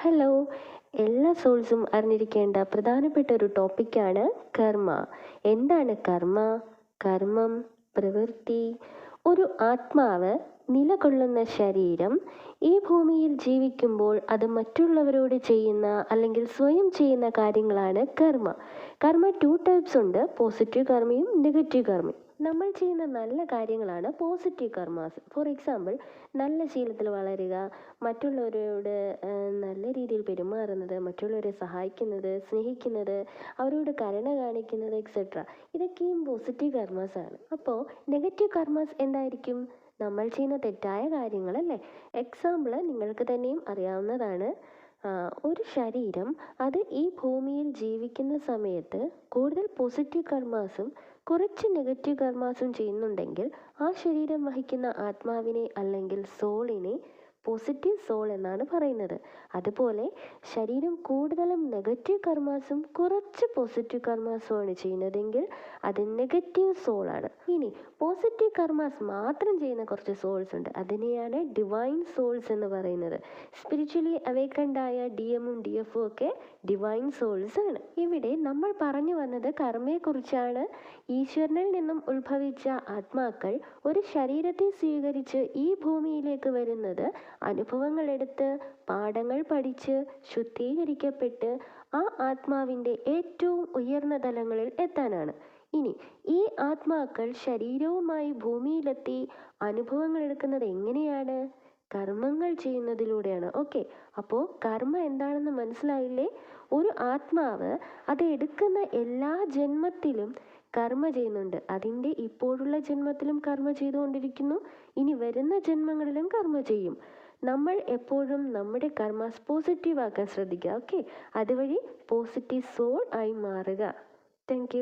Hello എല്ലാ സോൾസും അറിഞ്ഞിരിക്കേണ്ട പ്രധാനപ്പെട്ട ഒരു ടോപ്പിക്കാണ് കർമ്മ. എന്താണ് കർമ്മ? കർമ്മം പ്രവൃത്തി ഒരു ആത്മാവ് നിലകൊള്ളുന്ന ശരീരം. ഈ ഭൂമിയിൽ ജീവിക്കുമ്പോൾ അത് മറ്റുള്ളവരോട് ചെയ്യുന്ന അല്ലെങ്കിൽ സ്വയം ചെയ്യുന്ന കാര്യങ്ങളാണ് കർമ്മ. കർമ്മ ടു ടൈപ്സ് ഉണ്ട്. പോസിറ്റീവ് കർമ്മയും നെഗറ്റീവ് കർമ്മയും. നമ്മൾ ചെയ്യുന്ന നല്ല കാര്യങ്ങളാണ് പോസിറ്റീവ് കർമാസ് ഫോർ എക്സാമ്പിൾ നല്ല ശീലത്തിൽ വളരുക മറ്റുള്ളവരോട് നല്ല രീതിയിൽ പെരുമാറുന്നത് മറ്റുള്ളവരെ സഹായിക്കുന്നത് സ്നേഹിക്കുന്നത് അവരോട് കരുണ കാണിക്കുന്നത് എക്സെട്ര ഇതൊക്കെയും പോസിറ്റീവ് കർമാസ് ആണ്. അപ്പോൾ നെഗറ്റീവ് കർമാസ് എന്തായിരിക്കും? നമ്മൾ ചെയ്യുന്ന തെറ്റായ കാര്യങ്ങളല്ലേ? എക്സാമ്പിൾ നിങ്ങൾക്ക് തന്നെയും അറിയാവുന്നതാണ്. ഒരു ശരീരം അത് ഈ ഭൂമിയിൽ ജീവിക്കുന്ന സമയത്ത് കൂടുതൽ പോസിറ്റീവ് കർമാസും കുറച്ച് നെഗറ്റീവ് കർമാസും ചെയ്യുന്നുണ്ടെങ്കിൽ ആ ശരീരം വഹിക്കുന്ന ആത്മാവിനെ അല്ലെങ്കിൽ സോളിനെ പോസിറ്റീവ് സോൾ എന്നാണ് പറയുന്നത്. അതുപോലെ ശരീരം കൂടുതലും നെഗറ്റീവ് കർമാസും കുറച്ച് പോസിറ്റീവ് കർമാസുമാണ് ചെയ്യുന്നതെങ്കിൽ അത് നെഗറ്റീവ് സോൾ ആണ്. ഇനി പോസിറ്റീവ് കർമാസ് മാത്രം ചെയ്യുന്ന കുറച്ച് സോൾസ് ഉണ്ട്. അതിനെയാണ് ഡിവൈൻ സോൾസ് എന്ന് പറയുന്നത്. സ്പിരിച്വലി അവേക്കണ്ടായ ഡി എമ്മും ഡി എഫും ഒക്കെ ഡിവൈൻ സോൾസ് ആണ്. ഇവിടെ നമ്മൾ പറഞ്ഞു വന്നത് കർമ്മയെക്കുറിച്ചാണ് ഈശ്വരനിൽ നിന്നും ഉത്ഭവിച്ച ആത്മാക്കൾ ഒരു ശരീരത്തെ സ്വീകരിച്ച് ഈ ഭൂമിയിലേക്ക് വരുന്നത് അനുഭവങ്ങളെടുത്ത് പാഠങ്ങൾ പഠിച്ച് ശുദ്ധീകരിക്കപ്പെട്ട് ആ ആത്മാവിന്റെ ഏറ്റവും ഉയർന്ന തലങ്ങളിൽ എത്താനാണ്. ഇനി ഈ ആത്മാക്കൾ ശരീരവുമായി ഭൂമിയിലെത്തി അനുഭവങ്ങൾ എടുക്കുന്നത് എങ്ങനെയാണ്? കർമ്മങ്ങൾ ചെയ്യുന്നതിലൂടെയാണ്. ഓക്കെ അപ്പോൾ കർമ്മ എന്താണെന്ന് മനസ്സിലായില്ലേ? ഒരു ആത്മാവ് അത് എടുക്കുന്ന എല്ലാ ജന്മത്തിലും കർമ്മ ചെയ്യുന്നുണ്ട്. അതിന്റെ ഇപ്പോഴുള്ള ജന്മത്തിലും കർമ്മ ചെയ്തുകൊണ്ടിരിക്കുന്നു. ഇനി വരുന്ന ജന്മങ്ങളിലും കർമ്മ ചെയ്യും. നമ്മൾ എപ്പോഴും നമ്മുടെ കർമ്മസ് പോസിറ്റീവ് ആക്കാൻ ശ്രദ്ധിക്കുക ഓക്കെ അതുവഴി പോസിറ്റീവ് സോൾ ആയി മാറുക. താങ്ക്